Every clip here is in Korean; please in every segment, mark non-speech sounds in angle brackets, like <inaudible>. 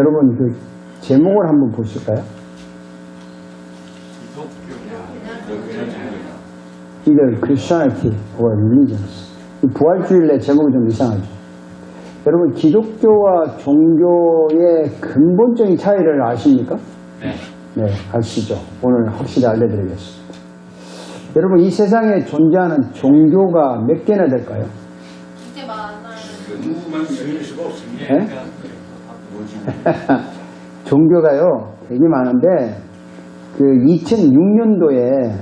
여러분 그 제목을 한번 보실까요? 이걸 Christianity or Religions. 이 부활주일의 제목이 좀 이상하죠. 여러분 기독교와 종교의 근본적인 차이를 아십니까? 네. 네, 아시죠? 오늘 확실히 알려드리겠습니다. 여러분 이 세상에 존재하는 종교가 몇 개나 될까요? 이제 많아요. 누구만 세울 수가 없습니다. 네? <laughs> 종교가요 되게 많은데 그 2006년도에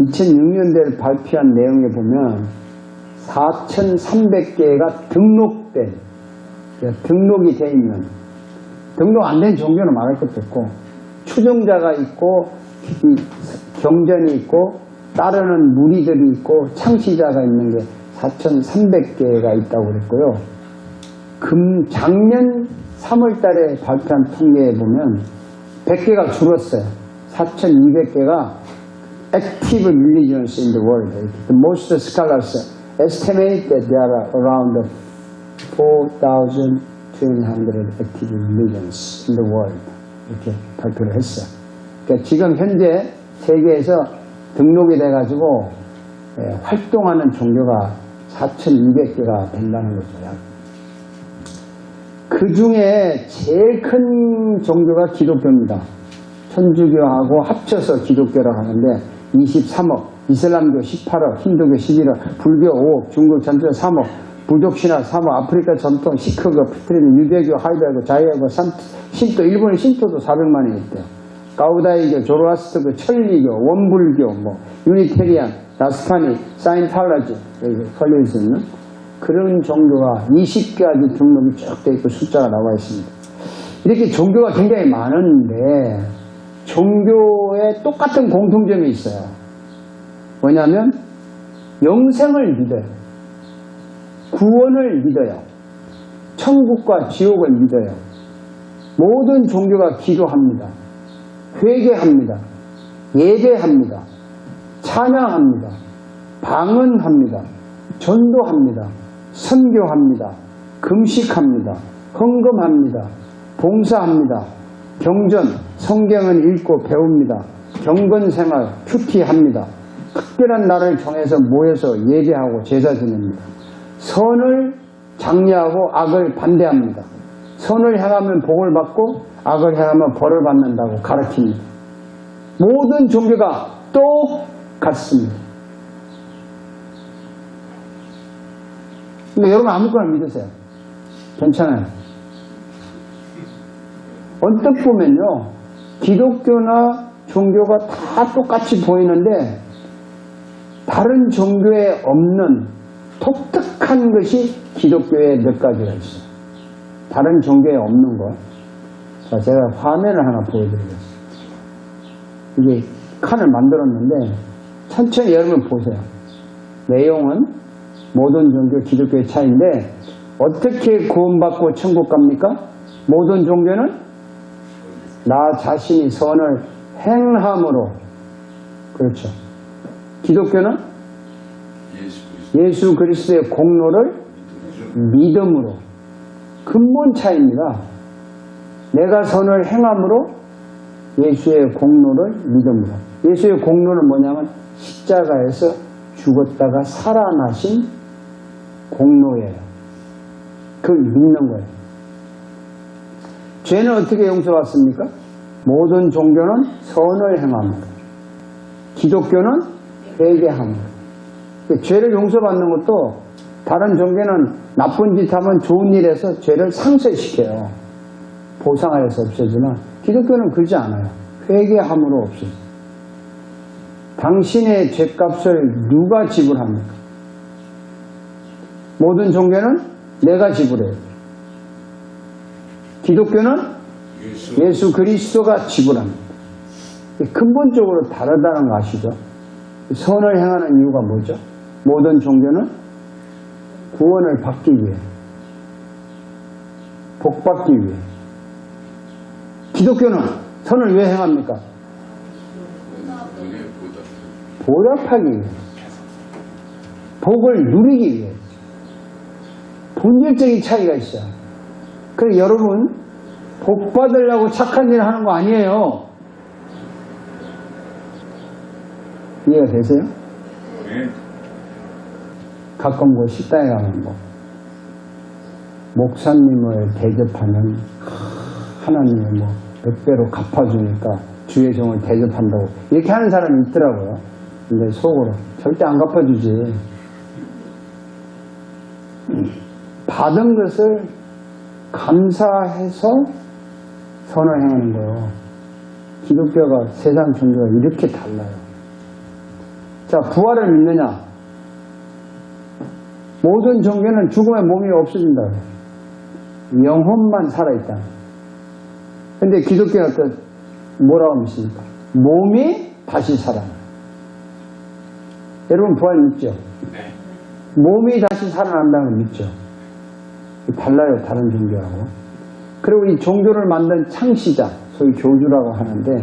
2006년도에 발표한 내용에 보면 4,300개가 등록된 그러니까 등록이 돼 있는 등록 안 된 종교는 말할 것도 없고 추종자가 있고 이 경전이 있고 따르는 무리들이 있고 창시자가 있는 게 4,300개가 있다고 그랬고요. 금 작년 3월 달에 발표한 통계에 보면 100개가 줄었어요. 4,200개가 active religions in the world. The most scholars estimate that there are around 4,200 active religions in the world. 이렇게 발표를 했어요. 그러니까 지금 현재 세계에서 등록이 돼가지고 예, 활동하는 종교가 4,200개가 된다는 거죠. 약. 그 중에 제일 큰 종교가 기독교입니다. 천주교하고 합쳐서 기독교라고 하는데 23억, 이슬람교 18억, 힌두교 11억, 불교 5억, 중국 전체 3억, 부족신화 3억, 아프리카 전통 시크교, 프트리는 유대교, 하이드교, 자이아교, 산, 신도, 일본의 신도도 400만이 있대요. 가우다이교, 조로아스트교, 천리교, 원불교, 뭐 유니테리안, 나스파니, 사인탈라지 여기 걸려있어 있는 그런 종교가 20가지 등록이 쭉 돼 있고 숫자가 나와 있습니다. 이렇게 종교가 굉장히 많은데 종교에 똑같은 공통점이 있어요. 뭐냐면 영생을 믿어요. 구원을 믿어요. 천국과 지옥을 믿어요. 모든 종교가 기도합니다. 회개합니다. 예배합니다. 찬양합니다. 방언합니다. 전도합니다. 선교합니다. 금식합니다. 헌금합니다. 봉사합니다. 경전, 성경은 읽고 배웁니다. 경건생활, 큐티합니다. 특별한 날을 정해서 모여서 예배하고 제사 지냅니다. 선을 장려하고 악을 반대합니다. 선을 행하면 복을 받고 악을 행하면 벌을 받는다고 가르칩니다. 모든 종교가 똑같습니다. 근데 여러분 아무거나 믿으세요. 괜찮아요. 언뜻 보면요, 기독교나 종교가 다 똑같이 보이는데, 다른 종교에 없는 독특한 것이 기독교에 몇 가지가 있어요. 다른 종교에 없는 거. 자, 제가 화면을 하나 보여드리겠습니다. 이게 칸을 만들었는데, 천천히 여러분 보세요. 내용은 모든 종교 기독교의 차이인데, 어떻게 구원받고 천국 갑니까? 모든 종교는 나 자신이 선을 행함으로 그렇죠. 기독교는 예수 그리스도의 공로를 믿음으로 근본 차이입니다. 내가 선을 행함으로 예수의 공로를 믿음으로 예수의 공로는 뭐냐면 십자가에서 죽었다가 살아나신 공로예요. 그걸 믿는 거예요. 죄는 어떻게 용서받습니까? 모든 종교는 선을 행합니다. 기독교는 회개합니다. 그 죄를 용서받는 것도 다른 종교는 나쁜 짓 하면 좋은 일에서 죄를 상쇄시켜요. 보상하여서 없애지만 기독교는 그러지 않아요. 회개함으로 없애요. 당신의 죄값을 누가 지불합니까? 모든 종교는 내가 지불해요. 기독교는 예수 그리스도가 지불합니다. 근본적으로 다르다는 거 아시죠? 선을 행하는 이유가 뭐죠? 모든 종교는 구원을 받기 위해, 복 받기 위해. 기독교는 선을 왜 행합니까? 보답하기 위해. 복을 누리기 위해. 본질적인 차이가 있어요. 그래서 여러분, 복 받으려고 착한 일 하는 거 아니에요. 이해가 되세요? 네. 가끔 그 식당에 가면 뭐 목사님을 대접하면 하나님이 뭐몇 배로 갚아주니까 주의 종을 대접한다고 이렇게 하는 사람이 있더라고요. 근데 속으로 절대 안 갚아주지. 받은 것을 감사해서 선을 행하는 거예요. 기독교가 세상 종교가 이렇게 달라요. 자, 부활을 믿느냐? 모든 종교는 죽음의 몸이 없어진다. 영혼만 살아있다. 근데 기독교는 어떤, 뭐라고 믿습니까? 몸이 다시 살아나. 여러분 부활 믿죠? 네. 몸이 다시 살아난다는 걸 믿죠? 달라요, 다른 종교하고. 그리고 이 종교를 만든 창시자, 소위 교주라고 하는데,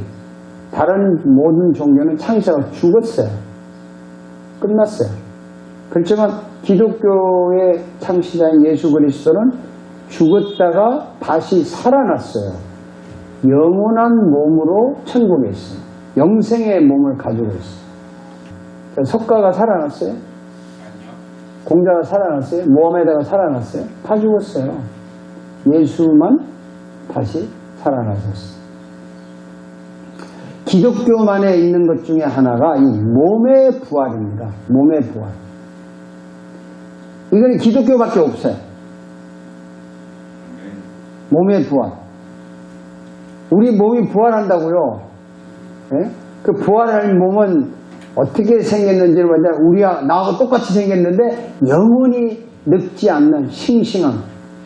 다른 모든 종교는 창시자가 죽었어요. 끝났어요. 그렇지만 기독교의 창시자인 예수 그리스도는 죽었다가 다시 살아났어요. 영원한 몸으로 천국에 있어요. 영생의 몸을 가지고 있어요. 자, 석가가 살아났어요. 공자가 살아났어요. 모하메드가 살아났어요. 다 죽었어요. 예수만 다시 살아나셨어요. 기독교만에 있는 것 중에 하나가 이 몸의 부활입니다. 몸의 부활. 이건 기독교밖에 없어요. 네. 몸의 부활. 우리 몸이 부활한다고요. 예? 그 부활하는 몸은 어떻게 생겼는지를 보자 우리와 나하고 똑같이 생겼는데 영원히 늙지 않는 싱싱한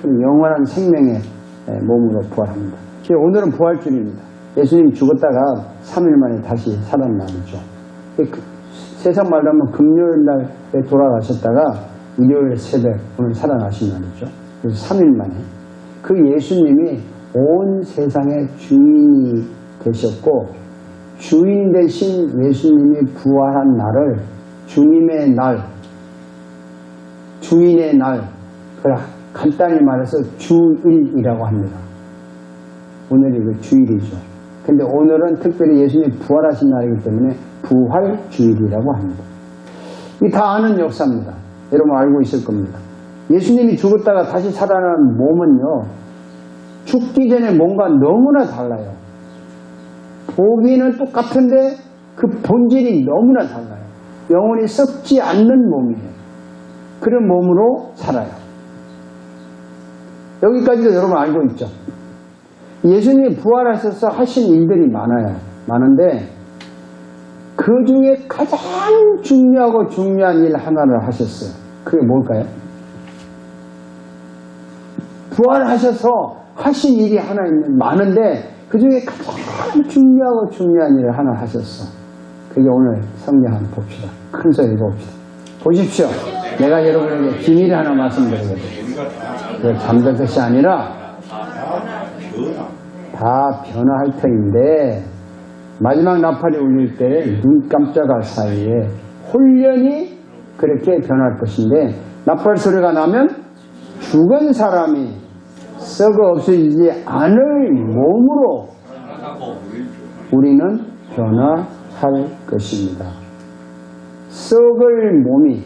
그런 영원한 생명의 예, 몸으로 부활합니다. 오늘은 부활주일입니다. 예수님 죽었다가 3일 만에 다시 살아나죠. 그 세상 말로 하면 금요일 날에 돌아가셨다가 일요일 새벽 오늘 살아나신 날이죠. 그래서 3일 만에 그 예수님이 온 세상의 주인이 되셨고 주인 대신 예수님이 부활한 날을 주님의 날, 주인의 날, 간단히 말해서 주일이라고 합니다. 오늘이 그 주일이죠. 근데 오늘은 특별히 예수님이 부활하신 날이기 때문에 부활주일이라고 합니다. 이 다 아는 역사입니다. 여러분 알고 있을 겁니다. 예수님이 죽었다가 다시 살아난 몸은요, 죽기 전에 뭔가 너무나 달라요. 보기는 똑같은데 그 본질이 너무나 달라요. 영혼이 썩지 않는 몸이에요. 그런 몸으로 살아요. 여기까지도 여러분 알고 있죠? 예수님이 부활하셔서 하신 일들이 많아요. 많은데 그 중에 가장 중요하고 중요한 일 하나를 하셨어요. 그게 뭘까요? 부활하셔서 하신 일이 하나 있는 많은데 그 중에 가장 중요하고 중요한 일을 하나 하셨어. 그게 오늘 성경 한번 봅시다. 큰 소리 봅시다. 보십시오. 내가 여러분에게 비밀 하나 다그 잠들 것이 아니라. 다 변화할 터인데 마지막 나팔이 울릴 때 눈 깜짝할 사이에 홀연히 그렇게 변할 것인데 나팔 소리가 나면 죽은 사람이 썩어 없어지지 않을 몸으로 우리는 변화할 것입니다. 썩을 몸이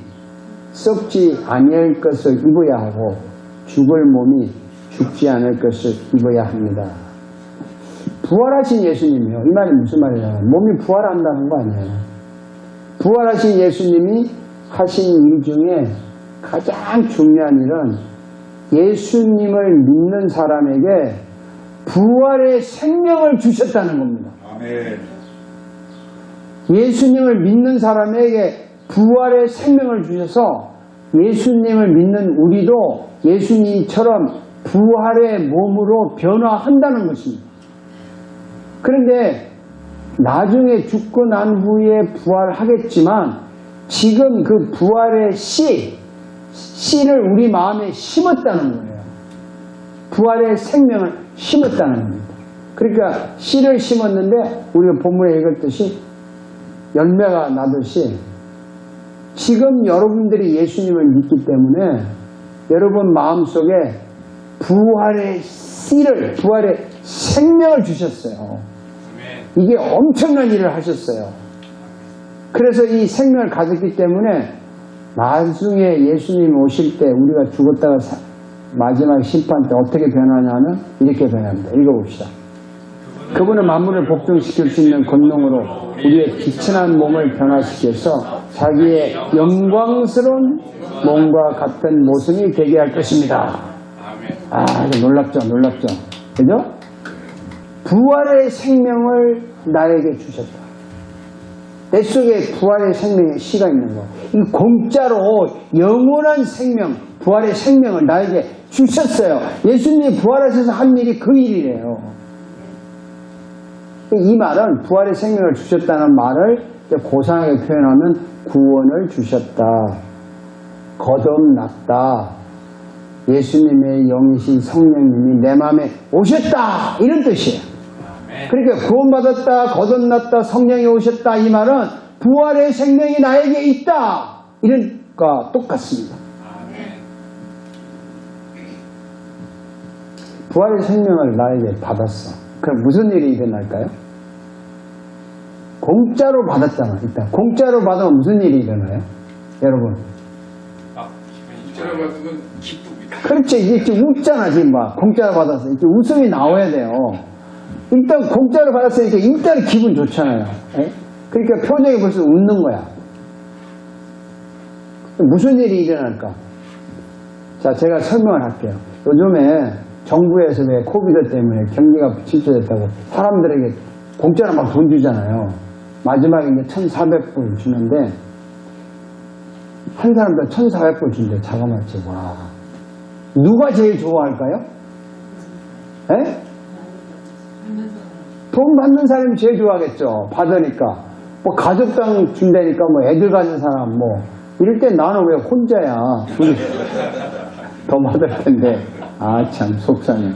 썩지 아니할 것을 입어야 하고 죽을 몸이 죽지 않을 것을 입어야 합니다. 부활하신 예수님이요. 이 말이 무슨 말이냐. 몸이 부활한다는 거 아니에요. 부활하신 예수님이 하신 일 중에 가장 중요한 일은 예수님을 믿는 사람에게 부활의 생명을 주셨다는 겁니다. 아멘. 예수님을 믿는 사람에게 부활의 생명을 주셔서 예수님을 믿는 우리도 예수님처럼 부활의 몸으로 변화한다는 것입니다. 그런데 나중에 죽고 난 후에 부활하겠지만 지금 그 부활의 씨, 씨를 우리 마음에 심었다는 거예요. 부활의 생명을 심었다는 겁니다. 그러니까 씨를 심었는데 우리가 본문에 읽었듯이 열매가 나듯이 지금 여러분들이 예수님을 믿기 때문에 여러분 마음속에 부활의 씨를, 부활의 생명을 주셨어요. 이게 엄청난 일을 하셨어요. 그래서 이 생명을 가졌기 때문에 나중에 예수님 오실 때 우리가 죽었다가 사- 마지막 심판 때 어떻게 변하냐면 이렇게 변합니다. 읽어봅시다. 그분은 만물을 복종시킬 수 있는 권능으로 우리의 기천한 몸을 변화시켜서 자기의 영광스러운 몸과 같은 모습이 되게 할 것입니다. 아, 놀랍죠, 놀랍죠. 그죠? 부활의 생명을 나에게 주셨다. 내 속에 부활의 생명의 씨가 있는 거. 이 공짜로 영원한 생명, 부활의 생명을 나에게 주셨어요. 예수님이 부활하셔서 한 일이 그 일이래요. 이 말은 부활의 생명을 주셨다는 말을 고상하게 표현하면 구원을 주셨다. 거듭났다. 예수님의 영이신 성령님이 내 마음에 오셨다. 이런 뜻이에요. 그러니까 구원받았다, 거듭났다, 성령이 오셨다 이 말은 부활의 생명이 나에게 있다. 이런 거 똑같습니다. 부활의 생명을 나에게 받았어. 그럼 무슨 일이 일어날까요? 공짜로 받았잖아. 일단 공짜로 받으면 무슨 일이 일어나요? 여러분. 아, 좋아요. 그건 기쁩니다. 그렇지. 이게 지금 웃잖아, 지금 막. 공짜로 받았어. 이제 웃음이 나와야 돼요. 일단 공짜로 받았으니까 일단 기분 좋잖아요. 예? 그러니까 표정이 벌써 웃는 거야. 무슨 일이 일어날까? 자, 제가 설명을 할게요. 요즘에 정부에서 왜 코비드 때문에 경기가 침체됐다고 사람들에게 공짜로 막 돈 주잖아요. 마지막에 이제 1,400불 주는데, 한 사람당 1,400불 준대, 자가마치. 와. 누가 제일 좋아할까요? 에? 돈 받는 사람이 제일 좋아하겠죠. 받으니까. 뭐 가족당 준다니까 뭐 애들 가진 사람 뭐 이럴 때 나는 왜 혼자야. <laughs> 더 받을 텐데. 아 참 속상해.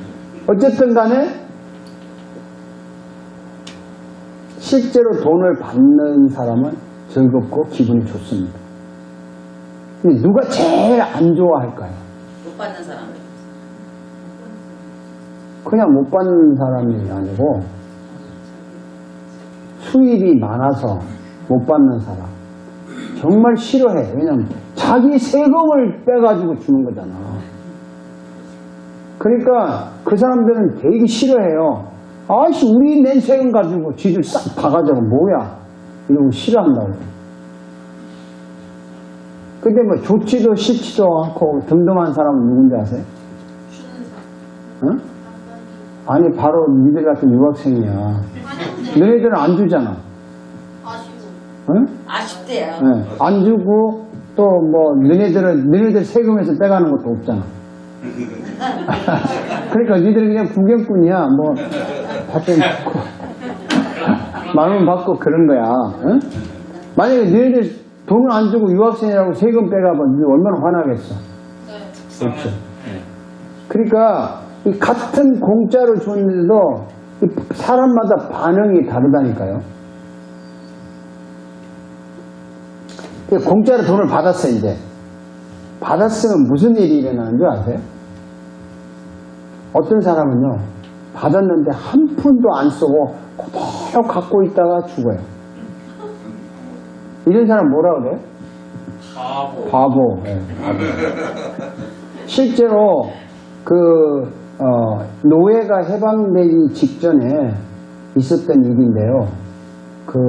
어쨌든 간에 실제로 돈을 받는 사람은 즐겁고 기분이 좋습니다. 근데 누가 제일 안 좋아할까요? 못 받는 사람. 그냥 못 받는 사람이 아니고 수입이 많아서 못 받는 사람 정말 싫어해 왜냐면 자기 세금을 빼가지고 주는 거잖아 그러니까 그 사람들은 되게 싫어해요 아씨 우리 낸 세금 가지고 쥐들 싹 봐가지고 뭐야 이러고 싫어한다고 근데 뭐 좋지도 싫지도 않고 덤덤한 사람은 누군지 아세요? 응? 아니 바로 니들 같은 유학생이야. 너희들은 안 주잖아. 응? 아쉽대요. 네, 안 주고 또 뭐 너희들은 너희들 세금에서 빼가는 것도 없잖아. 그러니까 니들은 그냥 구경꾼이야. 뭐 받든 받고 마음은 받고 그런 거야. 응? 만약에 너희들 돈을 안 주고 유학생이라고 세금 빼가면 니 얼마나 화나겠어. 그렇죠. 그러니까 이 같은 공짜로 줬는데도 이 사람마다 반응이 다르다니까요. 그 공짜로 돈을 받았어 이제. 받았으면 무슨 일이 일어나는 줄 아세요? 어떤 사람은요 받았는데 한 푼도 안 쓰고 그대로 갖고 있다가 죽어요. 이런 사람 뭐라 그래요? 바보. 바보. 예, 바보. 실제로 그 어, 노예가 해방되기 직전에 있었던 일인데요. 그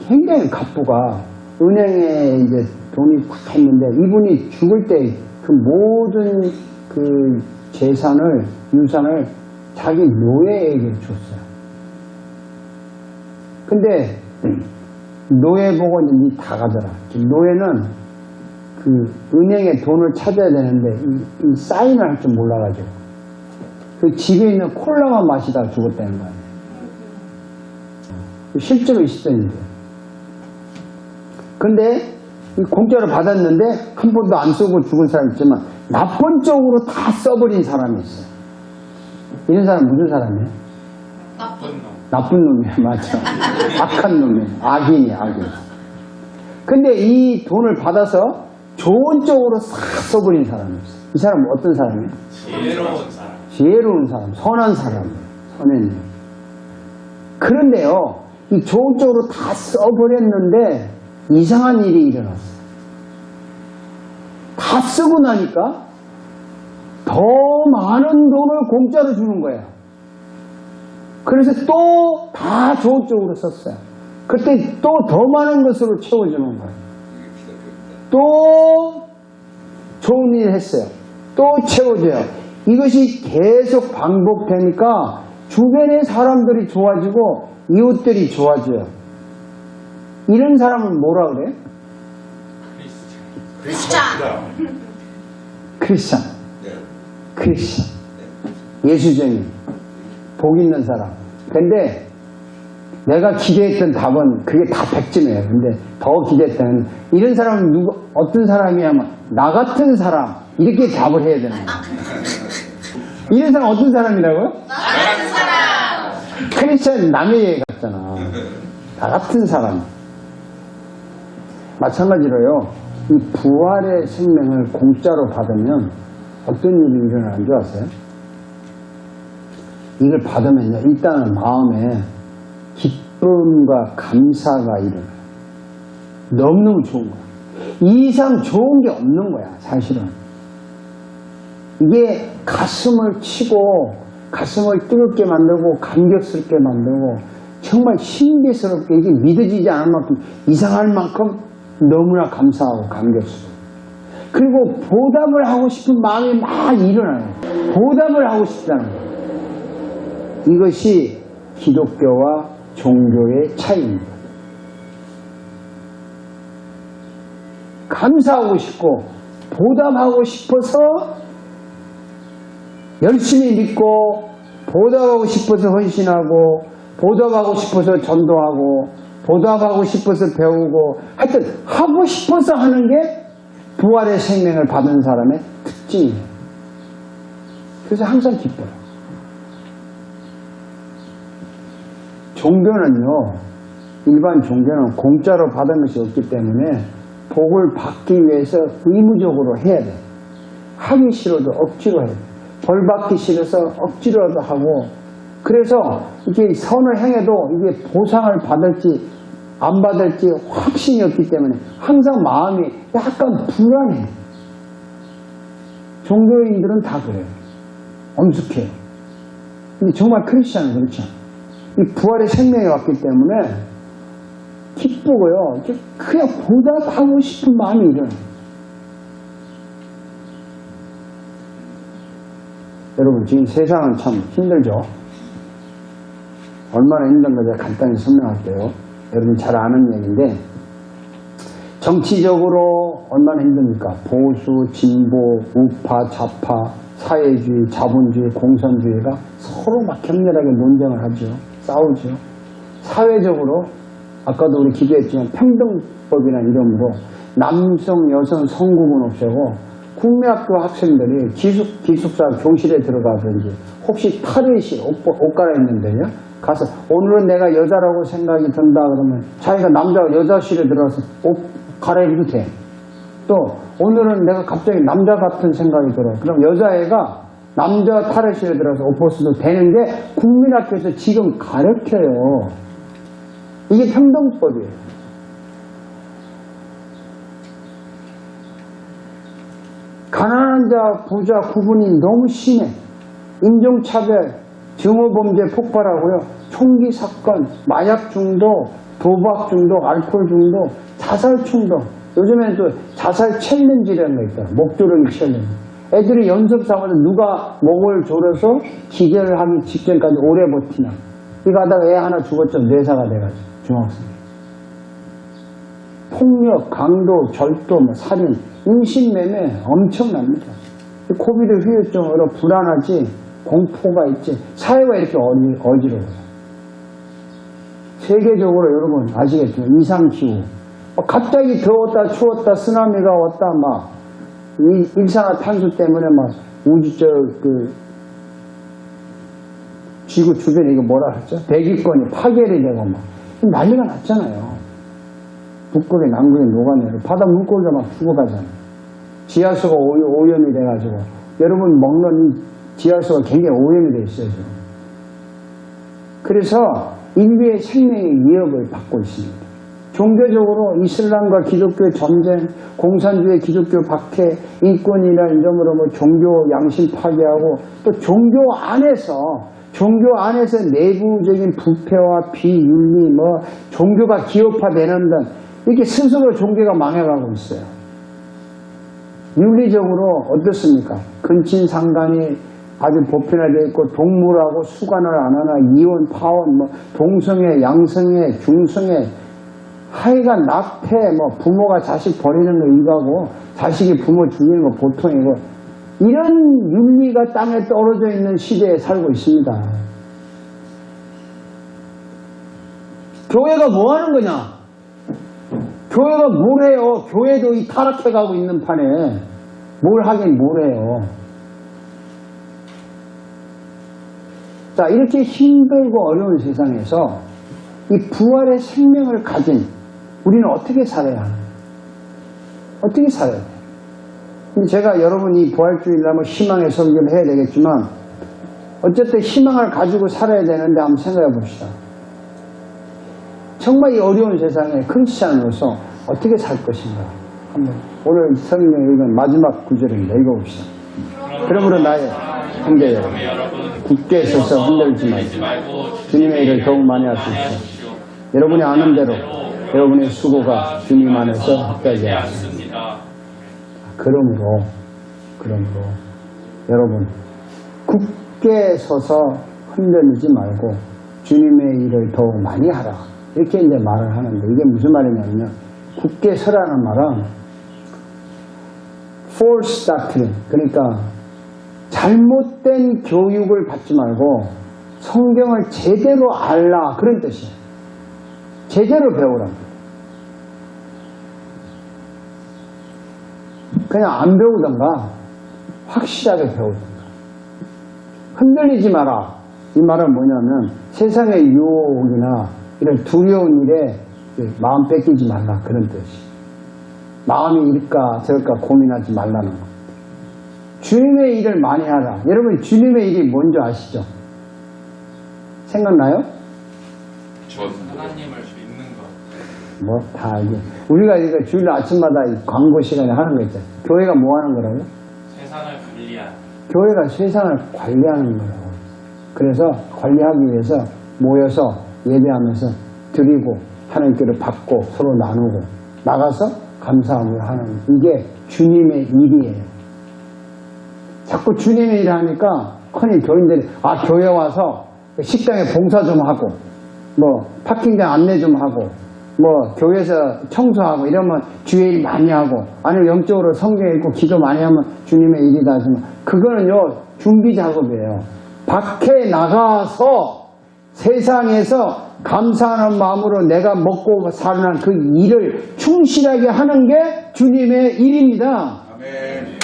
굉장히 갑부가 은행에 이제 돈이 다 있는데 이분이 죽을 때 그 모든 그 재산을 유산을 자기 노예에게 줬어요. 근데 노예 보고 이제 다 가더라. 노예는 그 은행에 돈을 찾아야 되는데 이, 이 사인을 할 줄 몰라가지고 그 집에 있는 콜라만 마시다가 죽었다는 거예요. 실제로 있었던 일이에요. 근데 이 공짜로 받았는데 한 번도 안 쓰고 죽은 사람 있지만 나쁜 쪽으로 다 써버린 사람이 있어요. 이런 사람 무슨 사람이에요? 나쁜 놈. 나쁜 놈이야, <laughs> 맞아. 악한 놈이야. 악인이야, 악인. 근데 이 돈을 받아서 좋은 쪽으로 싹 써버린 사람이 있어. 이 사람은 어떤 사람이에요? 지혜로운 사람. 지혜로운 사람, 선한 사람, 선행님. 그런데요, 이 좋은 쪽으로 다 써버렸는데 이상한 일이 일어났어요. 다 쓰고 나니까 더 많은 돈을 공짜로 주는 거예요. 그래서 또 다 좋은 쪽으로 썼어요. 그때 또 더 많은 것으로 채워주는 거예요. 또 좋은 일 했어요. 또 채워줘요. 이것이 계속 반복되니까 주변의 사람들이 좋아지고 이웃들이 좋아져요. 이런 사람은 뭐라 그래? 크리스찬. 크리스찬. 크리스찬. 예수쟁이. 복 있는 사람. 근데 내가 기대했던 답은 그게 다 백지네요. 근데 더 기대했던 이런 사람은 누구 어떤 사람이냐면 나 같은 사람 이렇게 답을 해야 되는 거예요. 이런 사람 어떤 사람이라고요? 나 같은 사람. 크리스찬 남의 얘기 같잖아. 나 같은 사람. 마찬가지로요. 이 부활의 생명을 공짜로 받으면 어떤 일이 일어나는 줄 아세요? 이걸 받으면요. 일단은 마음에 기쁨과 감사가 일어나요. 너무너무 좋은 거야. 이 이상 좋은 게 없는 거야, 사실은. 이게 가슴을 치고, 가슴을 뜨겁게 만들고, 감격스럽게 만들고, 정말 신비스럽게 이게 믿어지지 않을 만큼, 이상할 만큼 너무나 감사하고 감격스러워. 그리고 보답을 하고 싶은 마음이 막 일어나요. 보답을 하고 싶다는 거예요. 이것이 기독교와 종교의 차이입니다. 감사하고 싶고 보답하고 싶어서 열심히 믿고 보답하고 싶어서 헌신하고 보답하고 싶어서 전도하고 보답하고 싶어서 배우고 하여튼 하고 싶어서 하는 게 부활의 생명을 받은 사람의 특징이에요. 그래서 항상 기뻐요. 종교는요, 일반 종교는 공짜로 받은 것이 없기 때문에 복을 받기 위해서 의무적으로 해야 돼. 하기 싫어도 억지로 해. 벌 받기 싫어서 억지로라도 하고. 그래서 이게 선을 행해도 이게 보상을 받을지 안 받을지 확신이 없기 때문에 항상 마음이 약간 불안해. 종교인들은 다 그래요. 엄숙해요. 근데 정말 크리스천은 그렇죠. 이 부활의 생명이 왔기 때문에 기쁘고요. 그냥 보답하고 싶은 마음이 일어나요. 여러분, 지금 세상은 참 힘들죠? 얼마나 힘든가 제가 간단히 설명할게요. 여러분 잘 아는 얘기인데, 정치적으로 얼마나 힘듭니까? 보수, 진보, 우파, 좌파, 사회주의, 자본주의, 공산주의가 서로 막 격렬하게 논쟁을 하죠. 싸우죠. 사회적으로 아까도 우리 기대했지만 평등법이라는 이름으로 남성, 여성 성구분 없애고 국민학교 학생들이 기숙, 기숙사 교실에 들어가서 이제 혹시 탈의실 옷, 옷 갈아입는데요. 가서 오늘은 내가 여자라고 생각이 든다 그러면 자기가 남자 여자실에 들어가서 옷 갈아입어도 돼. 또 오늘은 내가 갑자기 남자 같은 생각이 들어. 그럼 여자애가 남자 탈의실에 들어가서 옷 벗어도 되는 게 국민학교에서 지금 가르쳐요. 이게 평등법이에요. 가난한 자, 부자 구분이 너무 심해. 인종차별, 증오범죄 폭발하고요. 총기 사건, 마약 중독, 도박 중독, 알코올 중독, 자살 충동. 요즘에는 또 자살 챌린지라는 거 있다. 목조르기 챌린지. 애들이 연습 삼아서 누가 목을 조려서 기계를 하기 직전까지 오래 버티나. 이거 하다가 애 하나 죽었죠. 뇌사가 돼가지고. 중학생. 폭력, 강도, 절도, 뭐 살인, 인신매매 엄청납니다. 이 코비드 후유증으로 불안하지, 공포가 있지, 사회가 이렇게 어지, 어지러워요. 세계적으로 여러분 아시겠지만 이상기후. 어, 갑자기 더웠다, 추웠다, 쓰나미가 왔다, 막, 이 일산화탄소 때문에 막 우주적 그, 지구 주변에 이거 뭐라 하죠? 대기권이 파괴이 되고 막 난리가 났잖아요. 북극에 남극에 녹아내려 바다 물고기가 막 죽어가잖아요. 지하수가 오염, 오염이 돼가지고 여러분 먹는 이 지하수가 굉장히 오염이 되어 있어요. 그래서 인류의 생명의 위협을 받고 있습니다. 종교적으로 이슬람과 기독교의 전쟁, 공산주의 기독교 박해, 인권이라는 이름으로 뭐 종교 양심 파괴하고 또 종교 안에서 종교 안에서 내부적인 부패와 비윤리, 뭐 종교가 기업화되는 등 이렇게 스스로 종교가 망해가고 있어요. 윤리적으로 어떻습니까? 근친상간이 아주 보편화되어 있고 동물하고 수간을 안 하나 이혼, 파혼, 뭐 동성애, 양성애, 중성애 하여간 낙태, 뭐 부모가 자식 버리는 거 이거고 자식이 부모 죽이는 거 보통이고 이런 윤리가 땅에 떨어져 있는 시대에 살고 있습니다. 교회가 뭐 하는 거냐? 교회가 뭘 해요? 교회도 이 타락해 가고 있는 판에 뭘 하긴 뭘 해요? 자, 이렇게 힘들고 어려운 세상에서 이 부활의 생명을 가진 우리는 어떻게 살아야 하나? 어떻게 살아야 돼? 제가 여러분이 부활주일날 뭐 희망의 설교를 해야 되겠지만 어쨌든 희망을 가지고 살아야 되는데 한번 생각해 봅시다. 정말 이 어려운 세상에 크리스찬으로서 어떻게 살 것인가? 한번 오늘 성경 읽은 마지막 구절입니다. 읽어봅시다. 그러므로 나의 여러분 굳게 서서 흔들지 마시고 주님의 일을 더욱 많이 하십시오. 여러분이 아는 대로 여러분의 수고가 주님 안에서 합하게 하십시오. 그러므로 그러므로 여러분 굳게 서서 흔들리지 말고 주님의 일을 더욱 많이 하라 이렇게 이제 말을 하는데 이게 무슨 말이냐면 굳게 서라는 말은 false doctrine 그러니까 잘못된 교육을 받지 말고 성경을 제대로 알라 그런 뜻이에요. 제대로 배우라. 그냥 안 배우던가 확실하게 배우던가 흔들리지 마라. 이 말은 뭐냐면 세상의 유혹이나 이런 두려운 일에 마음 뺏기지 말라 그런 뜻이. 마음이 이럴까 저럴까 고민하지 말라는 거. 주님의 일을 많이 하라. 여러분 주님의 일이 뭔지 아시죠? 생각나요? 저 하나님을 믿는 것. 뭐다 알게. 우리가 이거 주일 아침마다 이 광고 시간에 하는 거 있잖아요. 교회가 뭐 하는 거라고요? 세상을 관리한 교회가 세상을 관리하는 거라고. 그래서 관리하기 위해서 모여서 예배하면서 드리고 하나님께로 받고 서로 나누고 나가서 감사하고 하는 이게 주님의 일이에요. 자꾸 하니까 흔히 교인들이 아 교회 와서 식당에 봉사 좀 하고 뭐 파킹장 안내 좀 하고 뭐 교회에서 청소하고 이러면 주의 일 많이 하고 아니면 영적으로 성경 읽고 기도 많이 하면 주님의 일이다 하지만 그거는요 준비 작업이에요 밖에 나가서 세상에서 감사하는 마음으로 내가 먹고 사는 그 일을 충실하게 하는 게 주님의 일입니다 아멘.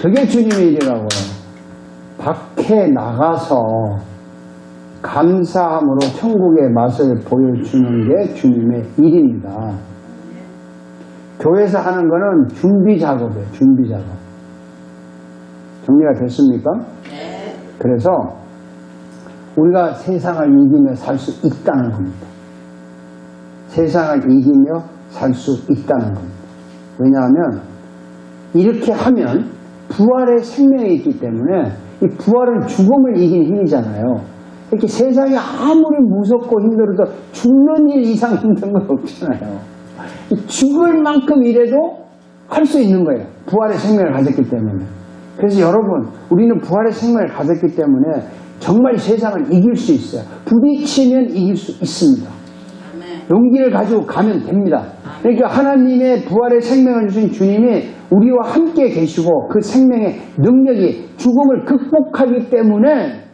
그게 주님의 일이라고요. 밖에 나가서 감사함으로 천국의 맛을 보여주는 게 주님의 일입니다. 교회에서 하는 거는 준비 작업이에요. 준비 작업. 정리가 됐습니까? 그래서 우리가 세상을 이기며 살 수 있다는 겁니다. 세상을 이기며 살 수 있다는 겁니다. 왜냐하면 이렇게 하면 부활의 생명이 있기 때문에 이 부활은 죽음을 이긴 힘이잖아요. 이렇게 세상이 아무리 무섭고 힘들어도 죽는 일 이상 힘든 건 없잖아요. 이 죽을 만큼 일해도 할 수 있는 거예요. 부활의 생명을 가졌기 때문에. 그래서 여러분, 우리는 부활의 생명을 가졌기 때문에 정말 세상을 이길 수 있어요. 부딪히면 이길 수 있습니다. 용기를 가지고 가면 됩니다. 그러니까 하나님의 부활의 생명을 주신 주님이 우리와 함께 계시고 그 생명의 능력이 죽음을 극복하기 때문에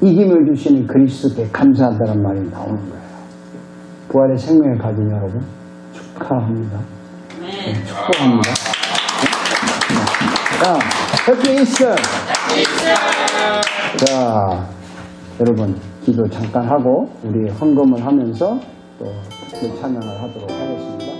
이김을 주시는 그리스도께 감사한다는 말이 나오는 거예요. 부활의 생명을 가진 여러분 축하합니다. 네, 축복합니다. 자, 해피 이스터. 자, 여러분 기도 잠깐 하고 우리 헌금을 하면서 또 찬양을 하도록 하겠습니다.